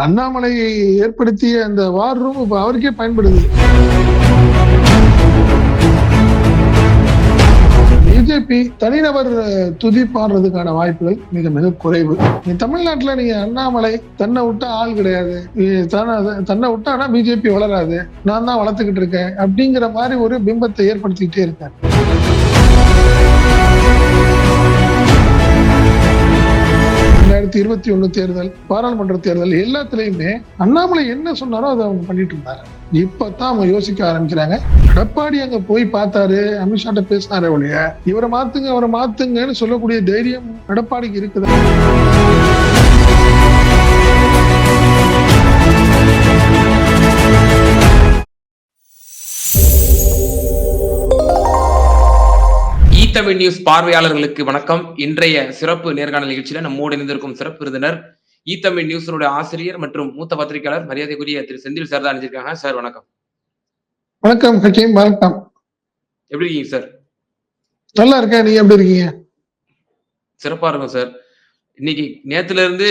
அண்ணாமலையை ஏற்படுத்திய அந்த வார் ரூம் இப்ப அவருக்கே பயன்படுது. பிஜேபி தனிநபர் துதி பாடுறதுக்கான வாய்ப்புகள் மிக மிக குறைவு. நீ தமிழ்நாட்டுல நீங்க அண்ணாமலை தன்னை விட்டா ஆள் கிடையாது. தன்னை- தன்னை விட்டானா பிஜேபி வளராது. நான் தான் வளர்த்துக்கிட்டு இருக்கேன். அப்படிங்கிற மாதிரி ஒரு பிம்பத்தை ஏற்படுத்திக்கிட்டே இருக்கேன் ரெண்டாயிரத்தி இருபத்தி ஒண்ணு தேர்தல் பாராளுமன்ற தேர்தல் எல்லாத்துலயுமே அண்ணாமலை என்ன சொன்னாரோ அதை அவங்க பண்ணிட்டு இருந்தாங்க இப்பதான் அவங்க யோசிக்க ஆரம்பிக்கிறாங்க. எடப்பாடி அங்க போய் பார்த்தாரு அமித்ஷாட்ட பேசினாரு ஒழிய இவரை மாத்துங்க அவரை மாத்துங்கன்னு சொல்லக்கூடிய தைரியம் எடப்பாடிக்கு இருக்குதா? தமிழ் நியூஸ் பார்வையாளர்களுக்கு வணக்கம். இன்றைய சிறப்பு நேர்காணல் நிகழ்ச்சியில நம்மோடு இணைந்திருக்கும் சிறப்பு விருந்தினர் ஈ தமிழ் நியூஸினுடைய ஆசிரியர் மற்றும் மூத்த பத்திரிகையாளர் மரியாதைக்குரிய திரு செந்தில் சார் தான் அணிஞ்சிருக்காங்க சார் வணக்கம். வணக்கம் ஹக்கீம் வணக்கம். எப்படி இருக்கீங்க சார்? நல்லா இருக்கேன். நீங்க எப்படி இருக்கீங்க? சிறப்பா இருக்கும் சார். இன்னைக்கு நேத்துல இருந்து.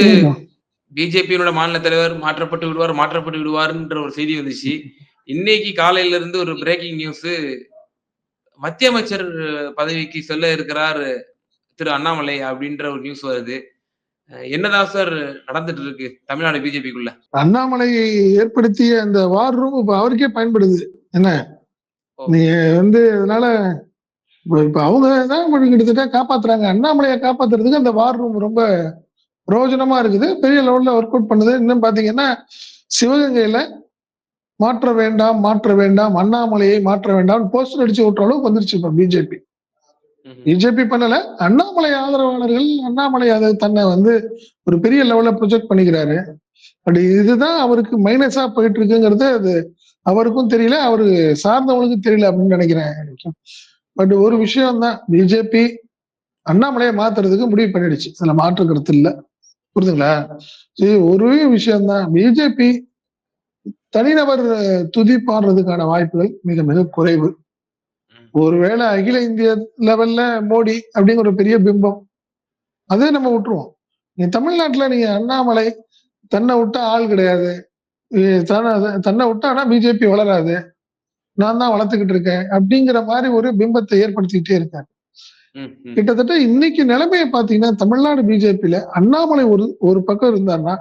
பிஜேபியினோட மாநில தலைவர் மாற்றப்பட்டு விடுவார் மாற்றப்பட்டு விடுவார்ன்ற ஒரு செய்தி வந்துச்சு. இன்னைக்கு காலையில இருந்து ஒரு பிரேக்கிங் நியூஸ் மத்திய அமைச்சர் பதவிக்கு செல்ல இருக்கிறார் திரு அண்ணாமலை அப்படின்ற ஒரு நியூஸ் வருது. என்னதான் சார் நடந்துட்டு இருக்கு தமிழ்நாடு பிஜேபிக்குள்ள? அண்ணாமலையை ஏற்படுத்திய அந்த வார் ரூம் இப்ப அவருக்கே பயன்படுது. என்ன. நீங்க வந்து அதனால இப்ப- அவங்க தான் கிட்டத்தட்ட காப்பாத்துறாங்க. அண்ணாமலையை காப்பாத்துறதுக்கு அந்த வார் ரூம் ரொம்ப பிரயோஜனமா இருக்குது. பெரிய லெவல்ல ஒர்க் அவுட் பண்ணுது. இன்னும் பாத்தீங்கன்னா சிவகங்கையில மாற்ற வேண்டாம் மாற்ற வேண்டாம் அண்ணாமலையை மாற்ற வேண்டாம் போஸ்டர் அடிச்சு விட்டுற அளவுக்கு வந்துருச்சு இப்ப பிஜேபி. பிஜேபி பண்ணல. அண்ணாமலை ஆதரவாளர்கள் அண்ணாமலை அதை தன்னை வந்து ஒரு பெரிய லெவல்ல ப்ரொஜெக்ட் பண்ணிக்கிறாரு. பட் இதுதான் அவருக்கு மைனஸா போயிட்டு இருக்குங்கிறது அது அவருக்கும் தெரியல அவரு சார்ந்தவங்களுக்கும் தெரியல அப்படின்னு நினைக்கிறேன். பட் ஒரு விஷயம் தான் பிஜேபி அண்ணாமலையை மாத்துறதுக்கு முடிவு பண்ணிடுச்சு. அதுல மாற்று கருத்து இல்ல. புரியுதுங்களா இது ஒரே விஷயம்தான். பிஜேபி தனிநபர் துதி பாடுறதுக்கான வாய்ப்புகள் மிக மிக குறைவு. ஒருவேளை அகில இந்திய லெவல்ல மோடி அப்படிங்கிற ஒரு பெரிய பிம்பம் அதே நம்ம விட்டுருவோம். நீ தமிழ்நாட்டுல நீங்க அண்ணாமலை தன்னை விட்டா ஆள் கிடையாது. தன்னை- விட்டானா பிஜேபி வளராது. நான் தான் வளர்த்துக்கிட்டு இருக்கேன் அப்படிங்கிற மாதிரி ஒரு பிம்பத்தை ஏற்படுத்திக்கிட்டே இருக்காரு. கிட்டத்தட்ட இன்னைக்கு நிலைமையை பாத்தீங்கன்னா தமிழ்நாடு பிஜேபியில அண்ணாமலை ஒரு ஒரு பக்கம் இருந்தாருன்னா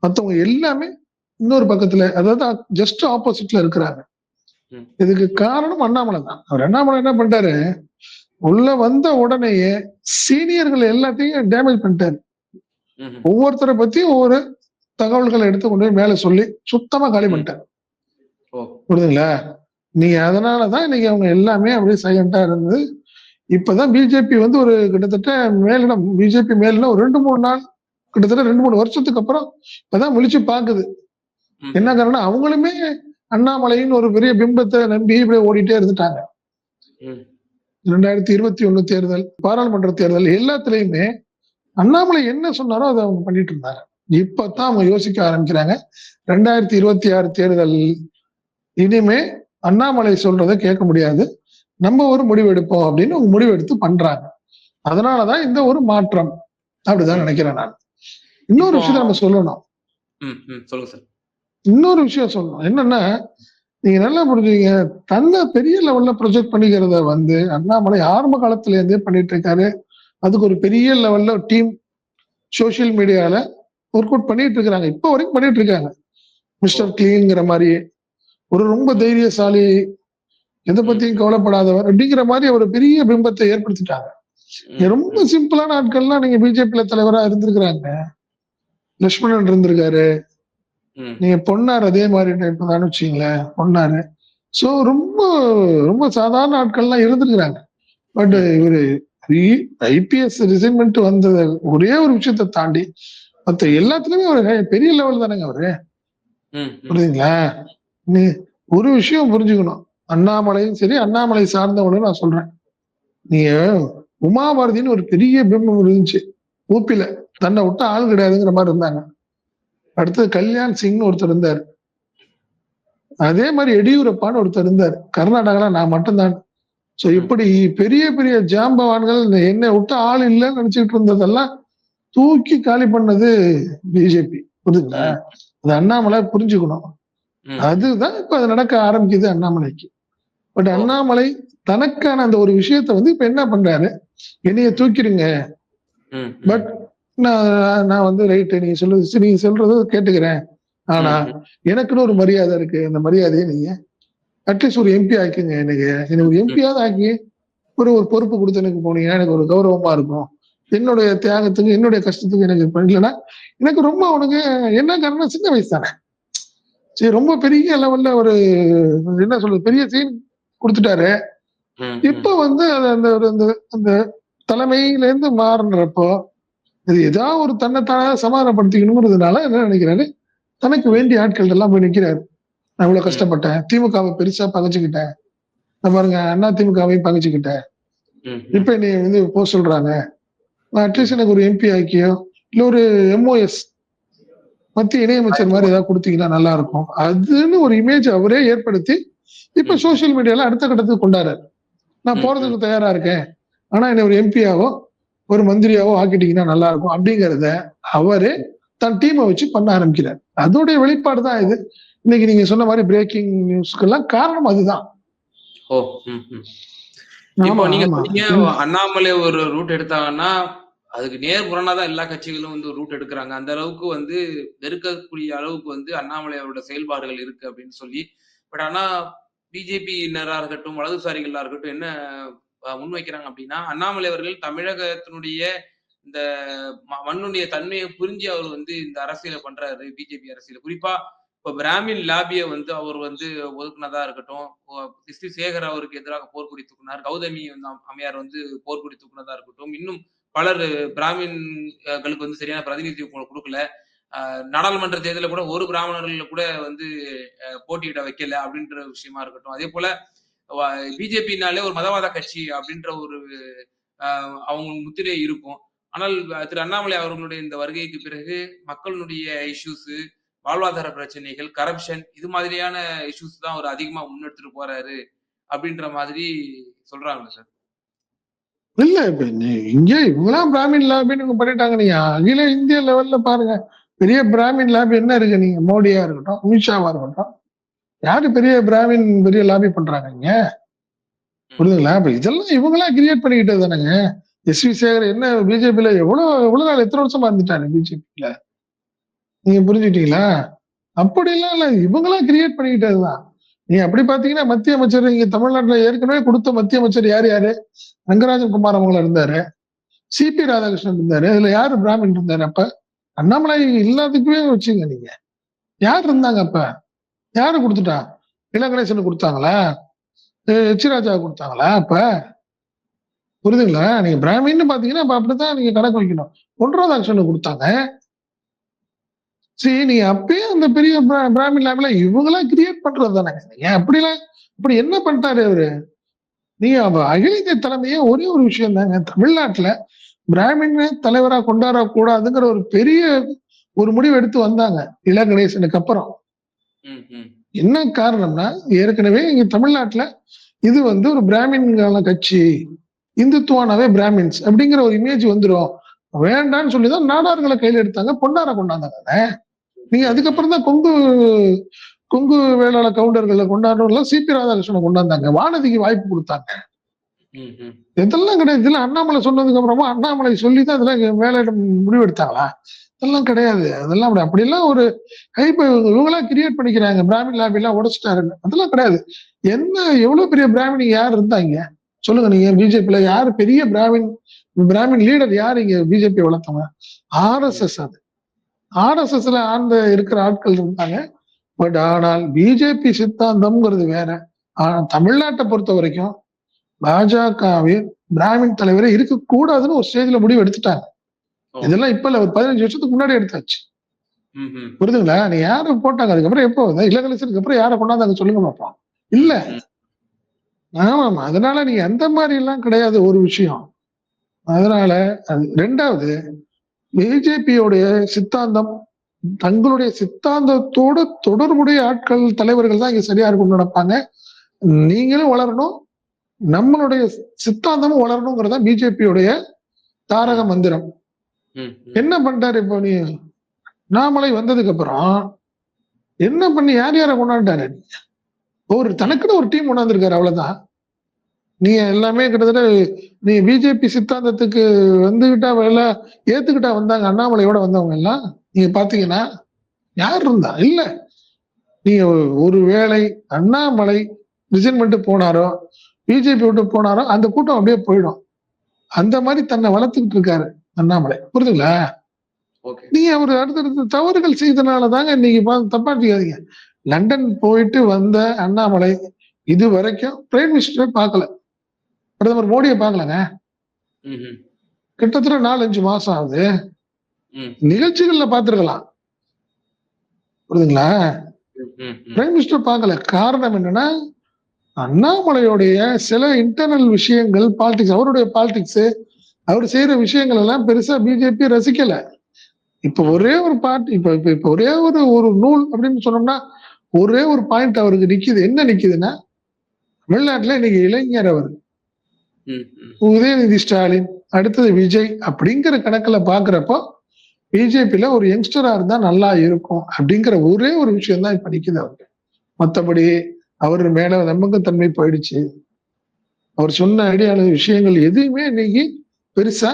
மத்தவங்க எல்லாமே இன்னொரு பக்கத்துல அதாவது ஜஸ்ட் ஆப்போசிட்ல இருக்கிறாங்க. இதுக்கு காரணம் அண்ணாமலை தான். அவர் அண்ணாமலை என்ன பண்ணிட்டாரு? உள்ள வந்த உடனேயே சீனியர்கள் எல்லாத்தையும் டேமேஜ் பண்ணிட்டாரு. ஒவ்வொருத்தரை பத்தியும் ஒவ்வொரு தகவல்களை எடுத்து கொண்டு போய் மேல சொல்லி சுத்தமா காலி பண்ணிட்டாரு. புரியுதுங்களா? நீங்க அதனாலதான் இன்னைக்கு அவங்க எல்லாமே அப்படியே சைலண்டா இருந்தது இப்பதான் பிஜேபி வந்து ஒரு கிட்டத்தட்ட மேலிடம் பிஜேபி மேலிடம் ஒரு ரெண்டு மூணு நாள் கிட்டத்தட்ட ரெண்டு மூணு வருஷத்துக்கு அப்புறம் இப்பதான் முழிச்சு பாக்குது. என்ன காரணம் அவங்களுமே அண்ணாமலைன்னு ஒரு பெரிய பிம்பத்தை நம்பி இப்படியே ஓடிட்டே இருந்துட்டாங்க. ரெண்டாயிரத்தி இருபத்தி ஒண்ணு தேர்தல் பாராளுமன்ற தேர்தல் எல்லாத்துலயுமே அண்ணாமலை என்ன சொன்னாரோ அதை அவங்க பண்ணிட்டு இருந்தாங்க. இப்பதான் அவங்க யோசிக்க ஆரம்பிக்கிறாங்க. ரெண்டாயிரத்தி இருபத்தி ஆறு தேர்தல் இனிமே அண்ணாமலை சொல்றதை கேட்க முடியாது. நம்ம ஒரு முடிவு எடுப்போம் அப்படின்னு முடிவு எடுத்து பண்றாங்க. அதனாலதான் இந்த ஒரு மாற்றம். அப்படிதான் நினைக்கிறேன் நான். இன்னொரு விஷயத்த நம்ம சொல்லணும். சொல்லுங்க சார். இன்னொரு விஷயம் சொல்லணும். என்னன்னா நீங்க நல்லா புரிஞ்சுங்க தன்னை பெரிய லெவல்ல ப்ரொஜெக்ட் பண்ணிக்கிறத வந்து அண்ணாமலை ஆரம்ப காலத்துல இருந்தே பண்ணிட்டு இருக்காரு. அதுக்கு ஒரு பெரிய லெவல்ல டீம் சோசியல் மீடியால ஒர்க் அவுட் பண்ணிட்டு இருக்காங்க இப்போ வரைக்கும் பண்ணிட்டு இருக்காங்க. மிஸ்டர் கிளீன்ங்கிற மாதிரி. ஒரு ரொம்ப தைரியசாலி எதை பத்தியும் கவலைப்படாதவர் அப்படிங்கிற மாதிரி ஒரு பெரிய பிம்பத்தை ஏற்படுத்திட்டாங்க. ரொம்ப சிம்பிளான ஆட்கள்லாம் நீங்க பிஜேபியில தலைவரா இருந்திருக்கிறாங்க. லட்சுமணன் இருந்திருக்காரு. நீங்க பொன்னார் அதே மாதிரி டைப் தான் வச்சுங்களேன் பொன்னாரு சோ ரொம்ப ரொம்ப சாதாரண ஆட்கள்லாம் இருந்திருக்கிறாங்க. பட் இவரு ஐபிஎஸ் ரிசைன்மெண்ட் வந்த ஒரே ஒரு விஷயத்தை தாண்டி மத்த எல்லாத்துலயுமே ஒரு பெரிய லெவல் தானேங்க அவரு. புரியுதுங்களா? நீ ஒரு விஷயம் புரிஞ்சுக்கணும். அண்ணாமலையும் சரி அண்ணாமலை சார்ந்தவங்களும் நான் சொல்றேன். நீங்க உமாபாரதின்னு ஒரு பெரிய பிம்பம் இருந்துச்சு. ஊப்பில. தன்னை விட்டு ஆள் கிடையாதுங்கிற மாதிரி இருந்தாங்க. அடுத்தது கல்யாண் சிங்னு ஒருத்தர் இருந்தார். அதே மாதிரி எடியூரப்பான்னு ஒருத்தர் இருந்தார். கர்நாடகால நான் மட்டும்தான். சோ இப்படி பெரிய பெரிய ஜாம்பவான்கள் என்னை விட்டு ஆள் இல்லைன்னு நினைச்சிட்டு இருந்ததெல்லாம் தூக்கி காலி பண்ணது பிஜேபி புரியுதுங்களா அது அண்ணாமலை புரிஞ்சுக்கணும். அதுதான் இப்ப அது நடக்க ஆரம்பிக்குது அண்ணாமலைக்கு. பட். அண்ணாமலை தனக்கான அந்த ஒரு விஷயத்த வந்து இப்ப என்ன பண்றாரு? என்னைய தூக்கிடுங்க. பட் நான் நான் வந்து ரைட்டு நீங்க சொல்லுது நீங்க சொல்றது கேட்டுக்கிறேன். ஆனா. எனக்குன்னு ஒரு மரியாதை இருக்கு. அந்த மரியாதையை நீங்க அட்லீஸ்ட் ஒரு எம்பி ஆக்கிங்க எனக்கு எனக்கு ஒரு எம்பியாவது ஆக்கி ஒரு ஒரு பொறுப்பு கொடுத்து எனக்கு போனீங்கன்னா எனக்கு ஒரு கௌரவமா இருக்கும். என்னுடைய தியாகத்துக்கு என்னுடைய கஷ்டத்துக்கு எனக்கு பண்ணலன்னா எனக்கு ரொம்ப உனக்கு என்ன காரணம் சின்ன வயசு தானே. சரி ரொம்ப பெரிய லெவல்ல ஒரு என்ன சொல்றது பெரிய சீன் கொடுத்துட்டாரு. இப்ப வந்து அது அந்த ஒரு அந்த அந்த தலைமையில இருந்து மாறுன்றப்போ இது ஏதாவது ஒரு தன்னைத்தானே சமாதானப்படுத்திக்கணுங்கிறதுனால என்ன நினைக்கிறாரு? தனக்கு வேண்டிய ஆட்கள் எல்லாம் போய் நிக்கிறாரு. நான் இவ்வளவு கஷ்டப்பட்டேன். திமுகவை பெருசா பகைச்சுக்கிட்டேன். நான் பாருங்க அண்ணா திமுகவையும் பகைச்சுக்கிட்டேன். இப்ப என்னை வந்து போக சொல்றாங்க. நான் அட்லீஸ்ட் எனக்கு ஒரு எம்பி ஆக்கியோ இல்ல ஒரு எம்ஓஎஸ் மத்திய இணையமைச்சர் மாதிரி ஏதாவது கொடுத்தீங்கன்னா நல்லா இருக்கும். அதுன்னு ஒரு இமேஜ் அவரே ஏற்படுத்தி இப்ப. சோசியல் மீடியால அடுத்த கட்டத்துக்கு கொண்டாடுறாரு. நான் போறதுக்கு தயாரா இருக்கேன். ஆனா என்னை ஒரு எம்பியாவோ ஒரு மந்திரியாவோ ஆக்கிட்டீங்கன்னா நல்லா இருக்கும் அப்படிங்கறத அவரே தன் டீமை வச்சு பண்ண ஆரம்பிக்கிறார். அதோடைய வெளிப்பாடு தான் இது. இன்னைக்கு நீங்க சொன்ன மாதிரி பிரேக்கிங் நியூஸ்க்கெல்லாம் காரணம் அதுதான். இப்போ நீங்க அண்ணாமலை ஒரு ரூட் எடுத்தாங்கன்னா அதுக்கு நேர் தான் எல்லா கட்சிகளும் வந்து ஒரு ரூட் எடுக்கிறாங்க. அந்த அளவுக்கு வந்து வெறுக்கக்கூடிய அளவுக்கு வந்து அண்ணாமலை அவரோட செயல்பாடுகள் இருக்கு அப்படின்னு சொல்லி. பட் ஆனா பிஜேபியினரா இருக்கட்டும் வலதுசாரிகளா இருக்கட்டும் என்ன முன்வைக்கிறாங்க அப்படின்னா அண்ணாமலை அவர்கள் தமிழகத்தினுடைய இந்த மண்ணுடைய தன்மையை புரிஞ்சு அவர் வந்து இந்த அரசியலை பண்றாரு பிஜேபி அரசியல். குறிப்பா இப்ப பிராமின் லாபியை வந்து அவர் வந்து ஒதுக்குனதா இருக்கட்டும் கிறிஸ்டி சேகர் அவருக்கு எதிராக போர்க்குடி தூக்குனார் கௌதமி வந்து அம்மையார் வந்து போர்க்குடி தூக்குனதா இருக்கட்டும் இன்னும் பலர் பிராமின்களுக்கு வந்து சரியான பிரதிநிதித்துவம் கொடுக்கல. அஹ் நாடாளுமன்ற தேர்தலில் கூட ஒரு பிராமணர்கள் கூட வந்து போட்டியிட வைக்கல அப்படின்ற விஷயமா இருக்கட்டும். அதே போல பிஜேபினாலே ஒரு மதவாத கட்சி அப்படின்ற ஒரு அவங்க முத்திரை இருக்கும். ஆனால் திரு அண்ணாமலை அவர்களுடைய இந்த வருகைக்கு பிறகு மக்களுடைய இஷ்யூஸ் வாழ்வாதார பிரச்சனைகள் கரப்ஷன் இது மாதிரியான இஷ்யூஸ் தான் அவர் அதிகமா முன்னெடுத்துட்டு போறாரு அப்படின்ற மாதிரி சொல்றாங்க சார். இல்ல இப்ப இங்க இவங்களாம் பிராமின் லாபின்னு இவங்க பண்ணிட்டாங்க. நீங்க அகில இந்திய லெவல்ல பாருங்க. பெரிய பிராமின் லாபி என்ன இருக்கு? நீங்க மோடியா இருக்கட்டும் அமித்ஷாவா இருக்கட்டும் யாரு பெரிய பிராமின் பெரிய லாபி பண்றாங்க இங்க? புரியுதுங்களா? இப்ப இதெல்லாம் இவங்களா கிரியேட் பண்ணிக்கிட்டது தானேங்க. எஸ் வி சேகர் என்ன பிஜேபியில எவ்வளவு எவ்வளவு நாள் எத்தனை வருஷமா இருந்துட்டாரு பிஜேபியில நீங்க புரிஞ்சுக்கிட்டீங்களா? அப்படி எல்லாம் இல்ல இவங்களா கிரியேட் பண்ணிக்கிட்டதுதான் நீங்க அப்படி பாத்தீங்கன்னா மத்திய அமைச்சர் இங்க தமிழ்நாட்டுல ஏற்கனவே கொடுத்த மத்திய அமைச்சர் யார் யாரு? ரங்கராஜன் குமார் அவங்கள இருந்தாரு. சிபி ராதாகிருஷ்ணன் இருந்தாரு. இதுல யாரு பிராமின் இருந்தாரு அப்ப? அண்ணாமலை எல்லாத்துக்குமே வச்சுங்க நீங்க. யார் இருந்தாங்க அப்ப? யாரு கொடுத்துட்டா? இளங்கணேசன் கொடுத்தாங்களா? எச்சிராஜா கொடுத்தாங்களா? அப்ப? புரியுதுங்களா? நீங்க பிராமின்னு பாத்தீங்கன்னா அப்ப அப்படித்தான் நீங்க கணக்கு வைக்கணும். ஒன்றாவது ஆக்ஷன் கொடுத்தாங்க. சரி நீ அப்பயே அந்த பெரிய பிரா- பிராமின் லேப்ல இவங்களா கிரியேட் பண்றது தானே. ஏன் அப்படிலாம் இப்படி என்ன பண்ணிட்டாரு அவரு? நீங்க அவ அகில இந்திய தலைமையே ஒரே ஒரு விஷயம் தாங்க. தமிழ்நாட்டுல பிராமின் தலைவரா கொண்டாட கூடாதுங்கிற ஒரு பெரிய ஒரு முடிவு எடுத்து வந்தாங்க. இள கணேசனுக்கு அப்புறம். என்ன காரணம்னா ஏற்கனவே இங்க தமிழ்நாட்டுல இது வந்து ஒரு பிராமின்கான கட்சி இந்துத்துவானாவே பிராமின்ஸ் அப்படிங்கிற ஒரு இமேஜ் வந்துரும். வேண்டாம்னு சொல்லிதான் நாடார்களை கையில எடுத்தாங்க பொன்னார கொண்டாந்தாங்க நீங்க அதுக்கப்புறம் தான் கொங்கு கொங்கு வேளாள கவுண்டர்களை கொண்டாடுறவங்க சிபி ராதாகிருஷ்ணனை கொண்டாந்தாங்க. வானதிக்கு வாய்ப்பு கொடுத்தாங்க. இதெல்லாம் கிடையாது. இதெல்லாம் அண்ணாமலை சொன்னதுக்கு அப்புறமா அண்ணாமலை சொல்லி தான் இதெல்லாம் வேலையிடம் முடிவெடுத்தாங்களா? அதெல்லாம் கிடையாது. அதெல்லாம் அப்படி அப்படிலாம் ஒரு ஹைப் இவங்களா கிரியேட் பண்ணிக்கிறாங்க. பிராமின் லாபி எல்லாம் உடைச்சிட்டாருன்னு அதெல்லாம் கிடையாது. என்ன எவ்வளவு பெரிய பிராமின் யார் இருந்தாங்க? சொல்லுங்க நீங்க. பிஜேபியில யாரு பெரிய பிராமின் பிராமின் லீடர் யார் இங்க பிஜேபி வளர்த்தவங்க? ஆர்எஸ்எஸ் அது. ஆர்எஸ்எஸ்ல ஆழ்ந்த இருக்கிற ஆட்கள் இருந்தாங்க. பட் ஆனால் பிஜேபி சித்தாந்தம்ங்கிறது வேற. ஆனா தமிழ்நாட்டை பொறுத்த வரைக்கும் பாஜகவின் பிராமின் தலைவரே இருக்கக்கூடாதுன்னு ஒரு ஸ்டேஜ்ல முடிவு எடுத்துட்டாங்க. இதெல்லாம் இப்ப இல்ல ஒரு பதினஞ்சு வருஷத்துக்கு முன்னாடி எடுத்தாச்சு. புரியுதுங்களா நீ யாரு போட்டாங்க? அதுக்கப்புறம் எப்போ இளகலசனுக்கு அப்புறம் யாரை கொண்டாந்தாங்க சொல்லுங்க பார்ப்போம் இல்ல. ஆமாம் அதனால நீங்க அந்த மாதிரி எல்லாம் கிடையாது ஒரு விஷயம். அதனால அது ரெண்டாவது பிஜேபியோடைய சித்தாந்தம் தங்களுடைய சித்தாந்தத்தோட தொடர்புடைய ஆட்கள் தலைவர்கள் தான் இங்க சரியா இருக்கும்னு நினைப்பாங்க. நீங்களும் வளரணும் நம்மளுடைய சித்தாந்தமும் வளரணுங்கிறதா பிஜேபியோடைய தாரக மந்திரம். என்ன பண்ணிட்டாரு இப்போ நீ? அண்ணாமலை வந்ததுக்கு அப்புறம் என்ன பண்ணி யார் யாரை கொண்டாண்டாரு ஒரு தனக்குன்னு ஒரு டீம் கொண்டாந்துருக்காரு அவ்வளவுதான். நீங்க எல்லாமே கிட்டத்தட்ட நீ பிஜேபி சித்தாந்தத்துக்கு வந்துகிட்டா எல்லாம் ஏத்துக்கிட்டா வந்தாங்க அண்ணாமலையோட வந்தவங்க எல்லாம் நீங்க பாத்தீங்கன்னா யார் இருந்தா? இல்ல. நீங்க ஒரு வேளை அண்ணாமலை ரிசைன் பண்ணிட்டு போனாரோ பிஜேபி விட்டு போனாரோ அந்த கூட்டம் அப்படியே போயிடும். அந்த மாதிரி தன்னை வளர்த்துக்கிட்டு இருக்காரு. அண்ணாமலை. புரியுதுங்களா? ஓகே. நீங்க அவர் அடுத்தடுத்த தவறுகள் செய்தனால தாங்க இன்னைக்கு பா- தப்பா எடுத்துக்காதீங்க லண்டன் போயிட்டு வந்த அண்ணாமலை இது வரைக்கும் பிரைம் மினிஸ்டரை பார்க்கல. பிரதமர் மோடியை பார்க்கலங்க. கிட்டத்தட்ட நாலஞ்சு மாசம் ஆகுது. நிகழ்ச்சிகள்ல பார்த்திருக்கலாம். புரியுதுங்களா? பிரைம் மினிஸ்டர் பார்க்கல. காரணம் என்னன்னா அண்ணாமலையுடைய சில இன்டர்னல் விஷயங்கள் பாலிடிக்ஸ் அவருடைய பாலிடிக்ஸ் அவர் செய்யற விஷயங்கள் எல்லாம் பெருசா பிஜேபி ரசிக்கல. இப்ப ஒரே ஒரு பார்ட்டி இப்ப இப்ப இப்ப ஒரே ஒரு ஒரு நூல் அப்படின்னு சொன்னோம்னா ஒரே ஒரு பாயிண்ட் அவருக்கு நிக்குது. என்ன நிக்குதுன்னா தமிழ்நாட்டுல இன்னைக்கு இளைஞர் அவர். உதயநிதி ஸ்டாலின் அடுத்தது விஜய் அப்படிங்கிற கணக்குல பாக்குறப்போ பிஜேபியில ஒரு யங்ஸ்டரா இருந்தா நல்லா இருக்கும் அப்படிங்கிற ஒரே ஒரு விஷயம் தான் இப்ப நிக்குது அவருக்கு. மத்தபடி அவர் மேல நம்பகத்தன்மை போயிடுச்சு. அவர் சொன்ன ஐடியால விஷயங்கள் எதுவுமே இன்னைக்கு பெருசா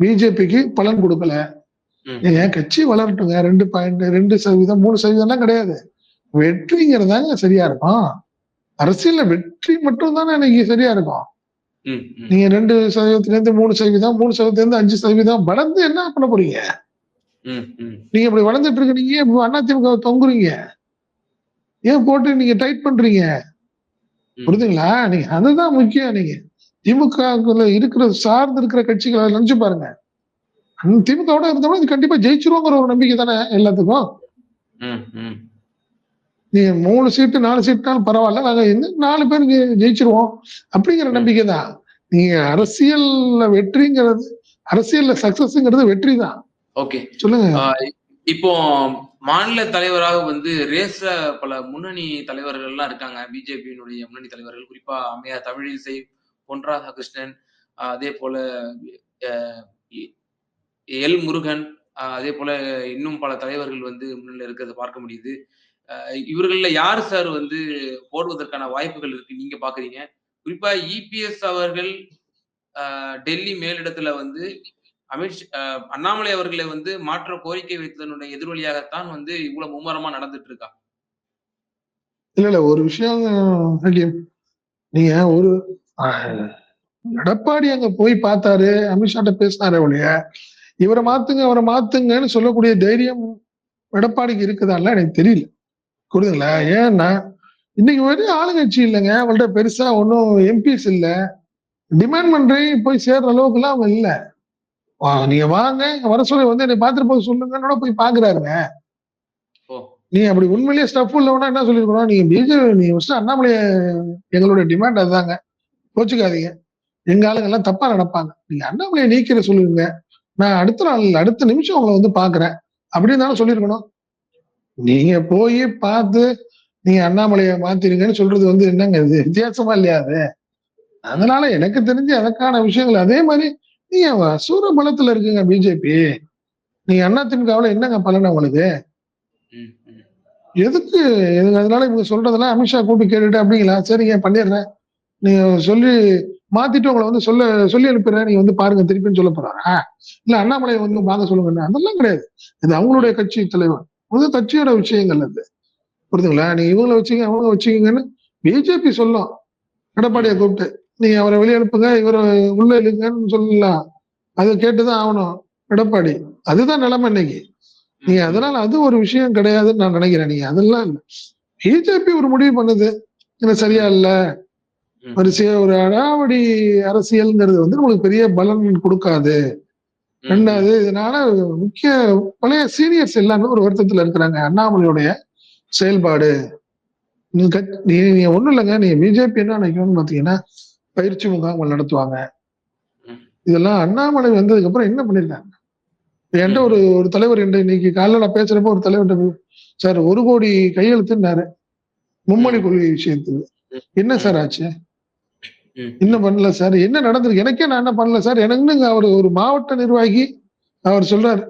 பிஜேபிக்கு பலன் கொடுக்கல. ஏன் கட்சி வளரட்டுங்க. ரெண்டு பாயிண்ட் ரெண்டு சதவீதம் மூணு சதவீதம்லாம் கிடையாது. வெற்றிங்கிறதாங்க சரியா இருக்கும். அரசியல்ல வெற்றி மட்டும் தானே இன்னைக்கு சரியா இருக்கும். நீங்க ரெண்டு சதவீதத்துல இருந்து மூணு சதவீதம் மூணு சதவீதத்துல இருந்து அஞ்சு சதவீதம் வளர்ந்து என்ன பண்ண போறீங்க? நீங்க இப்படி வளர்ந்துட்டு இருக்கு நீங்க ஏன் இப்ப அதிமுக தொங்குறீங்க? ஏன் போட்டு நீங்க டைட் பண்றீங்க? ம். புரியுதுங்களா நீங்க அதுதான் முக்கியம் நீங்க. திமுக இருக்கிற சார்ந்து இருக்கிற கட்சிகளை நினைச்சு பாருங்க. திமுகவோட இருந்தோம்னா இது கண்டிப்பா ஜெயிச்சிருவோங்கிற ஒரு நம்பிக்கை தானே எல்லாத்துக்கும்? நீங்க மூணு சீட்டு நாலு சீட்டுனாலும் பரவாயில்ல நாங்க நாலு பேர் ஜெயிச்சிருவோம் அப்படிங்கிற நம்பிக்கை தான். நீங்க அரசியல்ல வெற்றிங்கிறது அரசியல்ல சக்சஸ்ங்கிறது வெற்றி தான். ஓகே. சொல்லுங்க. இப்போ மாநில தலைவராக வந்து ரேஸ்ல பல முன்னணி தலைவர்கள் எல்லாம் இருக்காங்க. பிஜேபியினுடைய முன்னணி தலைவர்கள் குறிப்பா அம்மையார் தமிழிசை பொன் ராதாகிருஷ்ணன் அதே போல எல் முருகன் அதே போல இன்னும் பல தலைவர்கள் வந்து முன்னிலை இருக்கிறத பார்க்க முடியுது. இவர்கள்ல யார் சார் வந்து போடுவதற்கான வாய்ப்புகள் இருக்கு நீங்க பாக்குறீங்க? குறிப்பா இபிஎஸ் அவர்கள் ஆஹ் டெல்லி மேலிடத்துல வந்து அமித் அண்ணாமலை அவர்களை வந்து மாற்ற கோரிக்கை வைத்ததனுடைய எதிரொலியாகத்தான் வந்து இவ்வளவு மும்மரமா நடந்துட்டு இருக்கா? இல்ல இல்ல ஒரு விஷயம் நீங்க ஒரு எடப்பாடி அங்க போய் பார்த்தாரு அமித்ஷாட்ட பேசினாரு ஒழிய. இவரை மாத்துங்க அவரை மாத்துங்கன்னு சொல்லக்கூடிய தைரியம் எடப்பாடிக்கு இருக்குதான்ல எனக்கு தெரியல. புரியுதுங்களா? ஏன்னா இன்னைக்கு வரை ஆளுங்கட்சி இல்லைங்க. அவங்கள்ட்ட பெருசா ஒன்றும் எம்பிஸ் இல்ல. டிமாண்ட் பண்றேன் போய் சேர்ற அளவுக்கு எல்லாம் அவங்க இல்ல. நீங்க வாங்க வர சொல்லி வந்து என்னை பார்த்துட்டு போய் சொல்லுங்கன்னு போய் பாக்குறாருங்க நீ அப்படி உண்மையிலேயே ஸ்டஃப் இல்லவனா என்ன சொல்லிருக்கணும் நீங்க பிஜேபி நீங்க ஃபர்ஸ்ட் அண்ணாமலைய எங்களுடைய டிமாண்ட் அதுதாங்க. கோச்சுக்காதீங்க. எங்க ஆளுங்க எல்லாம் தப்பா நடப்பாங்க. நீங்க அண்ணாமலையை நீக்கிற சொல்லுங்க. நான் அடுத்த நாள் அடுத்த நிமிஷம் உங்களை வந்து பாக்குறேன். அப்படின்னு தானே சொல்லியிருக்கணும். நீங்க போய் பார்த்து நீங்க அண்ணாமலையை மாத்திருங்கன்னு சொல்றது வந்து என்னங்க இது? வித்தியாசமா இல்லையா அது? அதனால எனக்கு தெரிஞ்சு அதற்கான விஷயங்கள் அதே மாதிரி நீங்க சூர பலத்துல இருக்குங்க பிஜேபி. நீங்க அதிமுகவுல என்னங்க பலன் ம். எதுக்கு? எதுக்கு? அதனால இவங்க சொல்றதெல்லாம் அமித்ஷா கூப்பிட்டு கேட்டுட்டு அப்படிங்களா? சரிங்க பண்ணிடுறேன். நீங்க சொல்லி மாத்திட்டு உங்களை வந்து சொல்ல சொல்லி அனுப்புறேன். நீங்க வந்து பாருங்க திருப்பின்னு சொல்ல போறாரா இல்ல அண்ணாமலை வந்து பார்க்க சொல்லுங்க அதெல்லாம் கிடையாது. இது அவங்களுடைய கட்சி தலைவர். அது கட்சியோட விஷயங்கள் அது. புரியுதுங்களா? நீங்க இவங்களை வச்சுங்க அவங்க வச்சுக்கீங்கன்னு பிஜேபி சொல்லும். எடப்பாடியை கூப்பிட்டு நீங்க அவரை வெளியே அனுப்புங்க இவரை உள்ள இழுங்கன்னு சொல்லலாம். அதை கேட்டுதான் ஆகணும் எடப்பாடி. அதுதான் நிலைமை இன்னைக்கு. நீங்க அதனால அது ஒரு விஷயம் கிடையாதுன்னு நான் நினைக்கிறேன். நீங்க அதெல்லாம் இல்ல. பிஜேபி ஒரு முடிவு பண்ணுது. இது சரியா இல்ல. வரிசையா ஒரு அடாவடி அரசியல்ங்கிறது வந்து நம்மளுக்கு பெரிய பலன் கொடுக்காது. ரெண்டாவது இதனால முக்கிய பழைய சீனியர்ஸ் எல்லாமே ஒரு வருத்தத்துல இருக்கிறாங்க. அண்ணாமலையுடைய செயல்பாடு. நீ- நீங்க ஒண்ணும் இல்லைங்க. நீங்க பிஜேபி என்ன நினைக்கணும்னு பாத்தீங்கன்னா பயிற்சி முகாம்கள் நடத்துவாங்க. இதெல்லாம் அண்ணாமலை வந்ததுக்கு அப்புறம் என்ன பண்ணிருக்காங்க? என்கிட்ட. ஒரு ஒரு தலைவர் என்கிட்ட இன்னைக்கு காலைல நான் பேசுறப்ப ஒரு தலைவர்கிட்ட போய், சார் ஒரு கோடி கையெழுத்துனாரு மும்மொழி ம். கொள்கை விஷயத்துக்கு. என்ன சார் ஆச்சு? இன்னும் பண்ணல சார்? என்ன நடந்திருக்கு? எனக்கே நான் என்ன பண்ணல சார்? எனக்கு அவர் ஒரு மாவட்ட நிர்வாகி அவர் சொல்றாரு.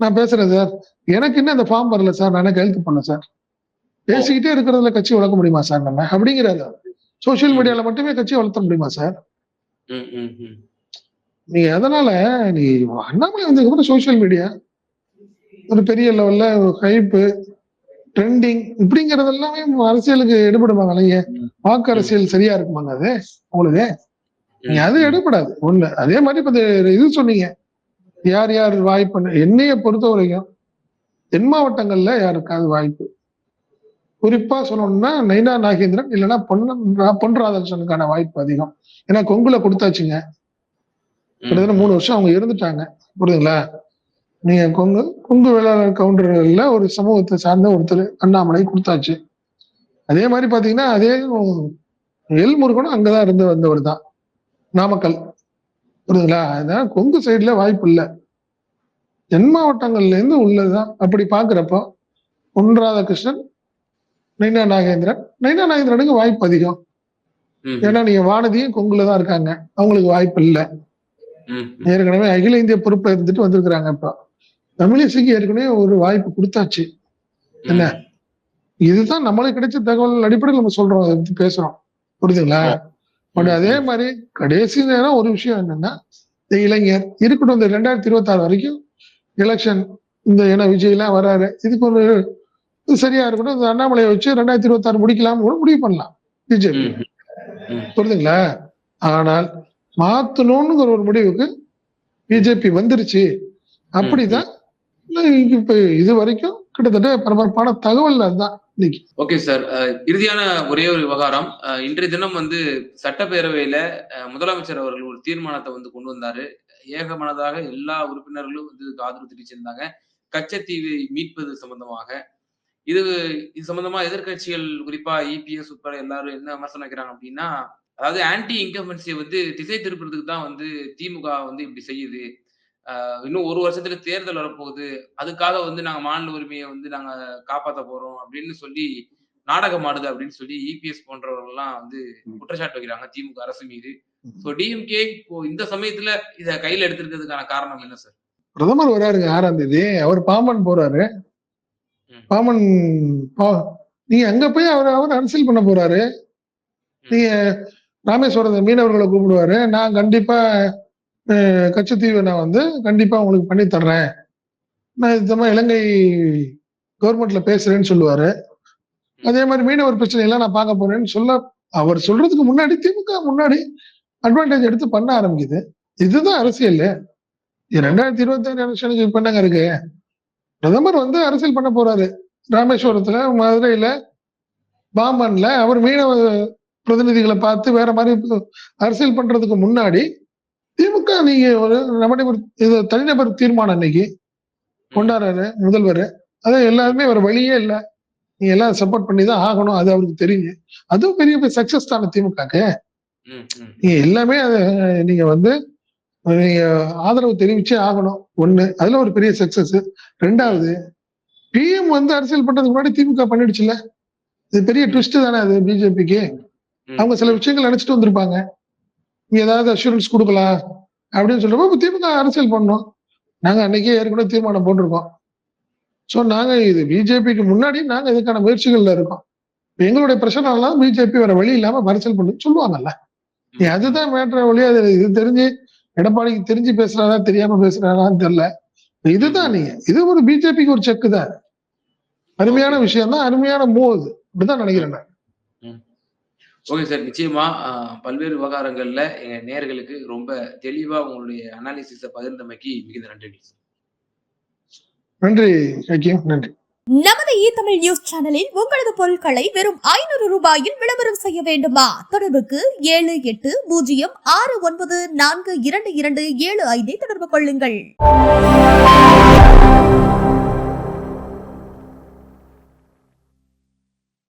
நான் பேசுறேன் சார். எனக்கு இன்னும் அந்த ஃபார்ம் வரல சார். நான் கையெழுத்து பண்ணேன் சார். பேசிக்கிட்டே இருக்கிறதுல கட்சி வளர்க்க முடியுமா சார் நம்ம? அப்படிங்கிறாரு சோசியல் மீடியால மட்டுமே கட்சி வளர்த்த முடியுமா சார். நீங்க அதனால நீ அண்ணாமலை வந்ததுக்கப்புறம் சோசியல் மீடியா ஒரு பெரிய லெவல்ல ஹைப்பு ட்ரெண்டிங் இப்படிங்கிறது எல்லாமே அரசியலுக்கு எடுபடுமாங்க இல்லைங்க? வாக்கு அரசியல் சரியா இருக்குமாங்க அது? உங்களுக்கு? நீங்க அது எடுபடாது. ஒண்ணு. அதே மாதிரி இப்ப இது சொன்னீங்க. யார் யார் வாய்ப்பு என்னைய பொறுத்த வரைக்கும் தென் மாவட்டங்கள்ல யாருக்காவது வாய்ப்பு. குறிப்பா சொல்லணும்னா நைனா நாகேந்திரன் இல்லைன்னா பொன் பொன் ராதாகிருஷ்ணனுக்கான வாய்ப்பு அதிகம். ஏன்னா கொங்குல கொடுத்தாச்சுங்க. கிட்டத்தட்ட மூணு வருஷம் அவங்க இருந்துட்டாங்க. புரியுதுங்களா? நீங்க கொங்கு கொங்கு வேளாளர் கவுண்டர்கள்ல ஒரு சமூகத்தை சார்ந்த ஒருத்தர் அண்ணாமலை கொடுத்தாச்சு. அதே மாதிரி பாத்தீங்கன்னா அதே எல் முருகனும் அங்கதான் இருந்து வந்தவர் தான். நாமக்கல். புரியுதுங்களா? அதனால கொங்கு சைடுல வாய்ப்பு இல்லை. தென் மாவட்டங்கள்ல இருந்து உள்ளதுதான். அப்படி பாக்குறப்போ பொன் ராதாகிருஷ்ணன் நைனா நாகேந்திரன் நைனா நாகேந்திரனுக்கு வாய்ப்பு அதிகம். ஏன்னா நீங்க வானதியும் கொங்குல தான் இருக்காங்க. அவங்களுக்கு வாய்ப்பு இல்லை. ஏற்கனவே அகில இந்திய பொறுப்புல இருந்துட்டு வந்திருக்கிறாங்க இப்போ. தமிழிசைக்கு ஏற்கனவே ஒரு வாய்ப்பு கொடுத்தாச்சு. என்ன? இதுதான் நம்மளுக்கு கிடைச்ச தகவல் அடிப்படையில் நம்ம சொல்றோம் அதை பத்தி பேசுறோம். புரியுதுங்களா? பட் அதே மாதிரி கடைசி நேரம் ஒரு விஷயம் என்னன்னா இந்த இளைஞர் இருக்கட்டும் இந்த ரெண்டாயிரத்தி இருபத்தி ஆறு வரைக்கும் எலெக்ஷன் இந்த ஏன்னா விஜய் எல்லாம் வராரு. இதுக்கு ஒரு இது சரியா இருக்கட்டும் இந்த அண்ணாமலையை வச்சு ரெண்டாயிரத்தி இருபத்தி ஆறு முடிக்கலாம் கூட முடிவு பண்ணலாம். பிஜேபி. புரியுதுங்களா? ஆனால் மாத்தணும்னுங்கிற ஒரு முடிவுக்கு பிஜேபி வந்துருச்சு. அப்படிதான் இப்ப இது வரைக்கும் கிட்டத்தட்ட பரபரப்பான தகவல் அதுதான் இன்னைக்கு. Okay sir. அஹ், இறுதியான ஒரே ஒரு விவகாரம். இன்றைய தினம் வந்து சட்டப்பேரவையில முதலமைச்சர் அவர்கள் ஒரு தீர்மானத்தை வந்து கொண்டு வந்தாரு. ஏகமனதாக எல்லா உறுப்பினர்களும் வந்து ஆதரவு தெரிவிச்சிருந்தாங்க கச்சத்தீவை மீட்பது சம்பந்தமாக. இது இது சம்பந்தமா எதிர்க்கட்சிகள் குறிப்பா இபிஎஸ் உட்பட எல்லாரும் என்ன விமர்சனம் வைக்கிறாங்க அப்படின்னா அதாவது ஆன்டி இன்கம்பன்சியை வந்து திசை திருப்புறதுக்கு தான் வந்து திமுக வந்து இப்படி செய்யுது. இன்னும் ஒரு வருஷத்துல தேர்தல் வரப்போகுது. அதுக்காக வந்து நாங்க மாநில உரிமையை வந்து நாங்க காப்பாத்த போறோம் அப்படின்னு சொல்லி நாடகம் ஆடுது அப்படின்னு சொல்லி இபிஎஸ் போன்றவர்கள் எல்லாம் வந்து குற்றச்சாட்டு வைக்கிறாங்க திமுக அரசு மீது. ஸோ டிஎம்கே இப்போ இந்த சமயத்துல இத கையில எடுத்திருக்கிறதுக்கான காரணம் என்ன சார் பிரதமர் வராருங்க ஆறாம் தேதி. அவர் பாம்பன் போறாரு. ம். பாம்பன் பா- நீங்க அங்க போய் அவர் அவர் அரசியல் பண்ண போறாரு. நீங்க ராமேஸ்வரத்தை மீனவர்களை கூப்பிடுவாரு. நான் கண்டிப்பா கச்சத்தீவை நான் வந்து கண்டிப்பாக உங்களுக்கு பண்ணி தர்றேன். நான் இந்த இலங்கை கவர்மெண்ட்ல பேசுறேன்னு சொல்லுவாரு. அதே மாதிரி மீனவர் பிரச்சனை எல்லாம் நான் பார்க்க போறேன்னு சொல்ல அவர் சொல்றதுக்கு முன்னாடி திமுக முன்னாடி அட்வான்டேஜ் எடுத்து பண்ண ஆரம்பிக்குது. இதுதான் அரசியல். ரெண்டாயிரத்தி இருபத்தி ஆறு எலெக்ஷனுக்கு இருக்கு? பிரதமர் வந்து அரசியல் பண்ண போறாரு. ராமேஸ்வரத்துல மதுரையில பாம்பன்ல அவர் மீனவ பிரதிநிதிகளை பார்த்து வேற மாதிரி அரசியல் பண்றதுக்கு முன்னாடி திமுக நீங்க ஒரு நபர் இது தனிநபர் தீர்மானம் இன்னைக்கு. கொண்டாடுறாரு முதல்வர். அதான் எல்லாருமே ஒரு வழியே இல்லை. நீங்க எல்லாம் சப்போர்ட் பண்ணி தான் ஆகணும் அது அவருக்கு தெரியுது அதுவும் பெரிய சக்சஸ் தானே திமுகக்கு. நீங்க எல்லாமே அதை நீங்க வந்து நீங்க ஆதரவு தெரிவிச்சே ஆகணும். ஒண்ணு அதுல ஒரு பெரிய சக்சஸ் ரெண்டாவது பிஎம் வந்து அரசியல் பண்றதுக்கு முன்னாடி திமுக பண்ணிடுச்சுல இது பெரிய ட்விஸ்ட் தானே அது பிஜேபிக்கு. அவங்க சில விஷயங்கள் நினைச்சிட்டு வந்திருப்பாங்க. ஏதாவது அஷூரன்ஸ் கொடுக்கலாம் அப்படின்னு சொல்றப்போ இப்போ திமுக அரசியல் பண்ணோம் நாங்க அன்னைக்கே ஏற்கனவே தீர்மானம் போட்டிருக்கோம். ஸோ நாங்கள் இது பிஜேபிக்கு முன்னாடி நாங்க இதுக்கான முயற்சிகள்ல இருக்கோம். எங்களுடைய பிரச்சனைலாம் பிஜேபி வேற வழி இல்லாமல் மறைச்சல் பண்ணு சொல்லுவாங்கல்ல. நீ அதுதான் மேட்ர வழி அது இது தெரிஞ்சு எடப்பாடிக்கு தெரிஞ்சு பேசுறாரா தெரியாம பேசுறாரான்னு தெரியல. இதுதான் நீங்க. இது ஒரு பிஜேபிக்கு ஒரு செக்கு தான். அருமையான விஷயம் தான் அருமையான மூவ் அது. அப்படிதான் நினைக்கிறேன் நான். Okay sir. நிச்சயமா பல்வேறு விவகாரங்கள்ல எங்க நேயர்களுக்கு ரொம்ப தெளிவா உங்களுடைய அனாலிசிஸ பகிர்ந்தமைக்கு மிகுந்த நன்றி நன்றி நன்றி. நமது இ தமிழ் நியூஸ் சேனலில் உங்களது பொருட்களை வெறும் ஐநூறு ரூபாயில் விளம்பரம் செய்ய வேண்டுமா? தொடர்புக்கு ஏழு எட்டு பூஜ்ஜியம் ஆறு ஒன்பது நான்கு இரண்டு இரண்டு ஏழு ஐந்தை தொடர்பு கொள்ளுங்கள்.